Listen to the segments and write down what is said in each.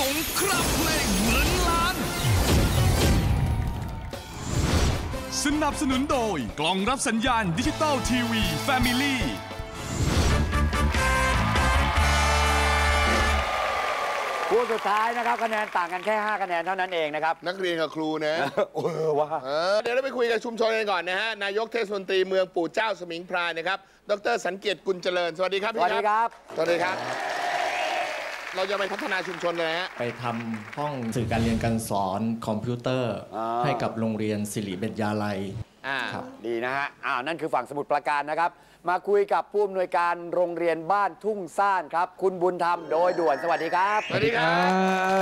สงครามเพลงเงินล้าน สนับสนุนโดยกล่องรับสัญญาณดิจิตอลทีวีแฟมิลี่ คู่สุดท้ายนะครับคะแนนต่างกันแค่ 5 คะแนนเท่านั้นเองนะครับ นักเรียนกับครูนะ เออว่า เออเดี๋ยวเราไปคุยกับชุมชนกันก่อนนะฮะ นายกเทศมนตรีเมืองปู่เจ้าสมิงพรายนะครับ ดรสันเกียรติกุลเจริญ สวัสดีครับสพี่วัสดีครับ สวัสดีครับ เราจะไปพัฒนาชุมชนเลยนะฮะ ไปทำห้องสื่อการเรียนการสอนคอมพิวเตอร์ อ่า ให้กับโรงเรียนสิริเบญญาลัย อ่า ครับ ดีนะฮะ อ้าว นั่นคือฝั่งสมุทรปราการนะครับ มาคุยกับผู้อำนวยการโรงเรียนบ้านทุ่งซ่านครับ คุณบุญธรรมโดยด่วนสวัสดีครับ สวัสดีครั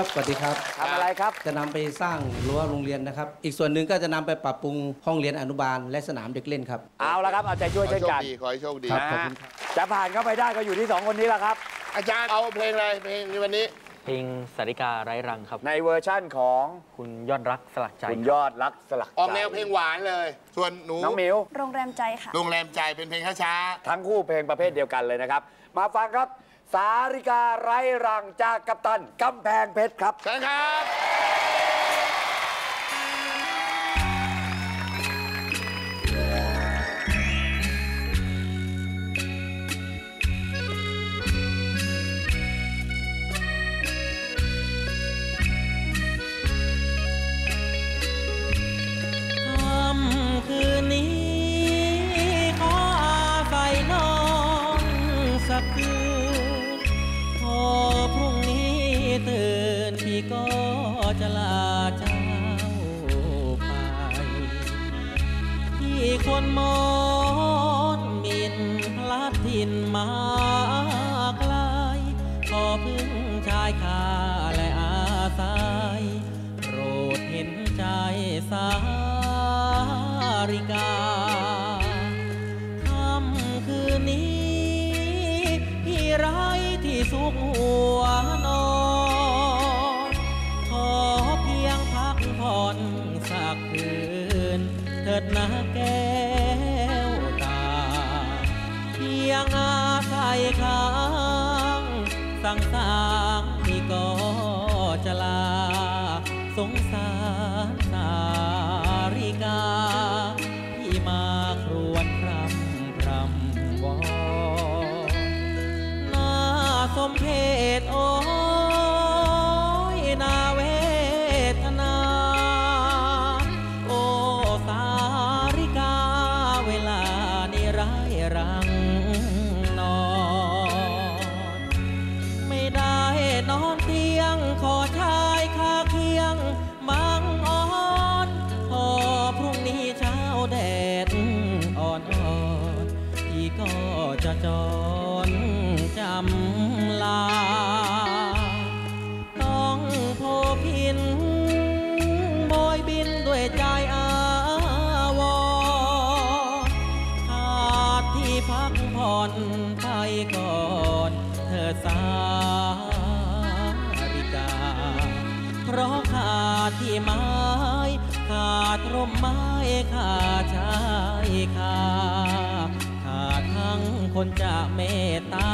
บบสวัสดีครับ ทำอะไรครับ จะนำไปสร้างรั้วโรงเรียนนะครับ อีกส่วนหนึ่งก็จะนำไปปรับปรุงห้องเรียนอนุบาลและสนามเด็กเล่นครับ เอาละครับ เอาใจช่วยขอเช่นให้โชกัคนดีขอให้โชคดี ครับนะขอบฮะคุณครับ จะผ่านเข้าไปได้ก็อยู่ที่2คนนี้แหละครับ อาจารย์เอาเพลงอะไรเพลงในวันนี้ เพลงสาริกาไร้รังครับ ในเวอร์ชั่นของคุณยอดรักสลักใจคุณยอดรักสลักออกใจแนวเพลงหวานเลย ส่วนหนูน้องหมิวโรงแรมใจค่ะ โรงแรมใจเป็นเพลงช้าทั้งคู่เพลงประเภทเดียวกันเลยนะครับ มาฟังครับ สาริกาไร้รังจากกัปตันกำแพงเพชรครับๆใช่ครับ ที่คนมอนมินพลัดถิ่นมาไกลขอพึ่งชายคาและอาศัยโปรดเห็นใจสาริกาค่ำคืนนี้พี่ไร้ที่สุขหัวนอนขอเพียงพักผ่อนสักคืนเถิดนะแก้ ส คนจะเมตตา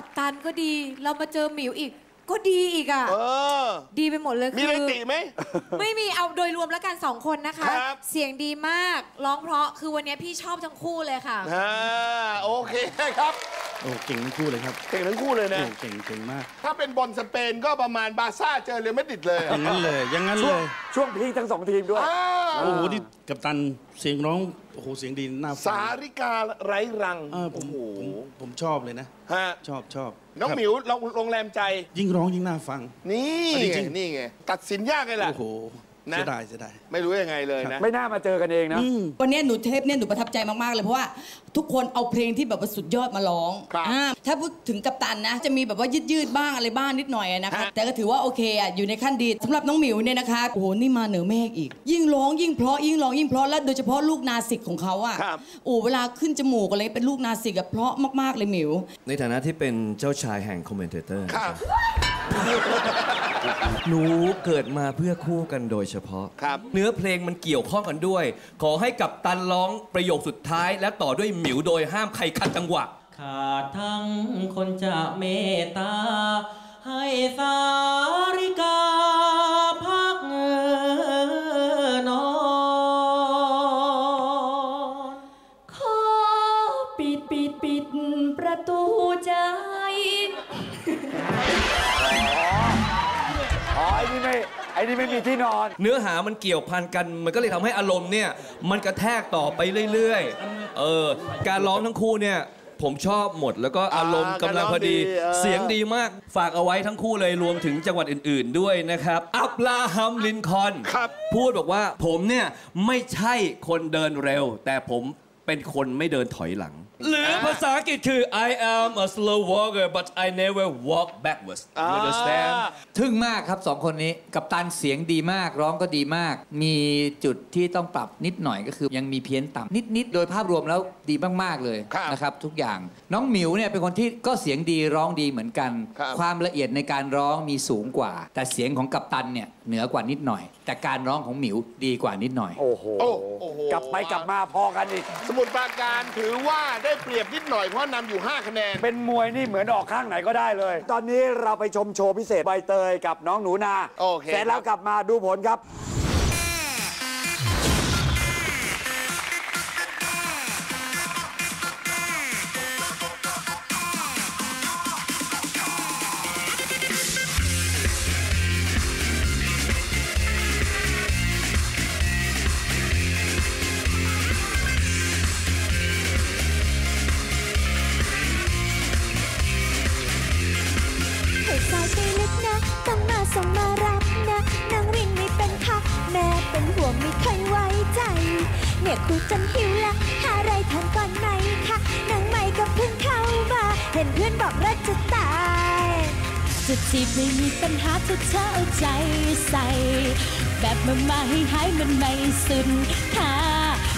กับตันก็ดี เรามาเจอหมิวอีก ก็ดีอีกอะเออ ดีไปหมดเลยมีคือะไรติไหม ไม่มีเอาโดยรวมแล้วกันสองคนนะคะ ครับ เสียงดีมากร้องเพราะคือวันนี้พี่ชอบทั้งคู่เลยค่ะ อ่าโอเคครับ โอ้เก่งทั้งคู่เลยครับเก่งทั้งคู่เลยนะ โอ้เก่งเก่งมาก ถ้าเป็นบอลสเปนก็ประมาณบาร์ซ่าเจอเรอัลมาดริดเลยอย่างนั้นเลยอย่างนั้นช่เลวงยช่วงพีคทั้งสองทีมด้วย อ้าวโอ้โหนี่กับตันเสียงร้องโอ้โหเสียงดีน่าฟังสาริกาไร้รังเออผมผมผมชอบเลยนะ ฮะชอบชอบน้องครับหมิวเราโรงแรมใจยิ่งร้องยิ่งน่าฟัง นี่อันนี้ไงจริง นี่ไงตัดสินยากเลยแหละโอ้โห นะ เสียดายเสียดาย ไม่รู้ยังไงเลยนะ ไม่น่ามาเจอกันเองนะ วันนี้หนูเทปเนี่ยหนูประทับใจมาก ๆ เลย เพราะว่าทุกคนเอาเพลงที่แบบว่าสุดยอดมาร้องครับอ่าถ้าพูดถึงกัปตันนะ จะมีแบบว่ายืดยืดๆบ้างอะไรบ้างนิดหน่อยอะนะคะฮะ แต่ก็ถือว่าโอเคอะอยู่ในขั้นดีสำหรับน้องหมิวเนี่ยนะคะโอ้โหนี่มาเหนือเมฆอีก ยิ่งร้องยิ่งเพราะยิ่งร้องยิ่งเพราะแล้วโดยเฉพาะลูกนาสิกของเขาอะครับ โอ้เวลาขึ้นจมูกอะไรเป็นลูกนาสิกอะเพราะมากๆเลยหมิว ในฐานะที่เป็นเจ้าชายแห่งคอมเมนเตอร์ครับ หนูเกิดมาเพื่อคู่กันโดยเฉพาะ ครับ เนื้อเพลงมันเกี่ยวข้องกันด้วย ขอให้กับตันร้องประโยคสุดท้าย และต่อด้วยหมิวโดยห้ามใครขัดจังหวะ ขาดทั้งคนจะเมตตา ให้สาริกา อ้นี่ไม่มีที่นอน เนื้อหามันเกี่ยวพันกัน มันก็เลยทำให้อารมณ์เนี่ย มันกระแทกต่อไปเรื่อยๆ เออ การร้องทั้งคู่เนี่ย ผมชอบหมด แล้วก็อารมณ์กำลังพอดี การร้องดีเออ เสียงดีมาก ฝากเอาไว้ทั้งคู่เลยรวมถึงจังหวัดอื่นๆด้วยนะครับ อับราฮัมลินคอล์นครับ พูดบอกว่าผมเนี่ย ไม่ใช่คนเดินเร็ว แต่ผมเป็นคนไม่เดินถอยหลัง หรือภาษาอังกฤษคือ I am a slow walker but I never walk backwards you understand ทึ่งมากครับสองคนนี้ กับตันเสียงดีมาก ร้องก็ดีมาก มีจุดที่ต้องปรับนิดหน่อยก็คือ ยังมีเพี้ยนต่ำนิด ๆ โดยภาพรวมแล้วดีมาก ๆ เลยครับนะครับ ทุกอย่าง น้องหมิวเนี่ยเป็นคนที่ก็เสียงดีร้องดีเหมือนกันครับความละเอียดในการร้องมีสูงกว่า แต่เสียงของกัปตันเนี่ย เหนือกว่านิดหน่อย แต่การร้องของหมิวดีกว่านิดหน่อย โอ้โห โอ้โอ้โห กลับไปกลับมาพอกันอีก สมุทรปราการถือว่าได้เปรียบนิดหน่อยเพราะนำอยู่ 5 คะแนน เป็นมวยนี่เหมือนออกข้างไหนก็ได้เลย ตอนนี้เราไปชมโชว์พิเศษใบเตยกับน้องหนูนาโอเค เสร็จแล้วกลับมาดูผลครับ จะจีบไม่มีปัญหาถ้าเธอเอาใจใส่ แบบมามาให้หายมันไม่สุดค่ะ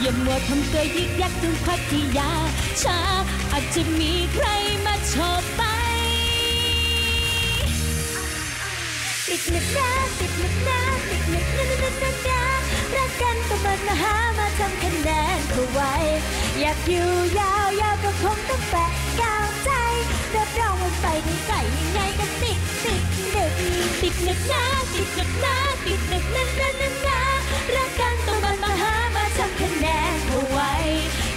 อย่ามัวทำตัวยึกยักจนควักที่ยาช้าอาจจะมีใครมาชอบไป ติดหนึกนะติดหนึกนะติดหนึกนะนะนะนะนะรักกันก็มันมาหามาทำคะแนนเข้าไว้ อยากอยู่ยาวยาวก็คงต้องแปะกาวใจรับรองว่าไปไก่ยังไก็ติดติดหนึก ติดหนึกนะติดหนึกนะติดหนึกนะนะนะนะรักกันก็มันมาหามาทำคะแนนเข้าไว้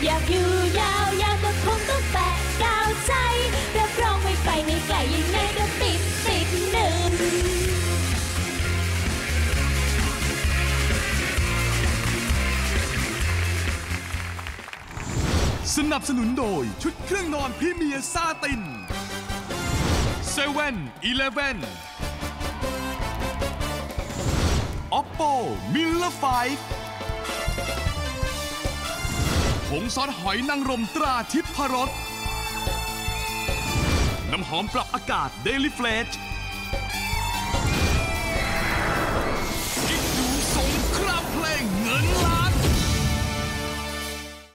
อยากอยู่ยาวยาวก็คงต้องแปะกาวใจรับรองไม่ไปในไก่ยังไงก็ติดติดหนึกสนับสนุนโดยชุดเครื่องนอนพรีเมียร์ซาตินเซเว่นอีเลฟเว่น ปมิลเลอร์ไฟผงซอสหอยนางรมตราทิพรสน้ำหอมปรับอากาศ Daily f l e d g e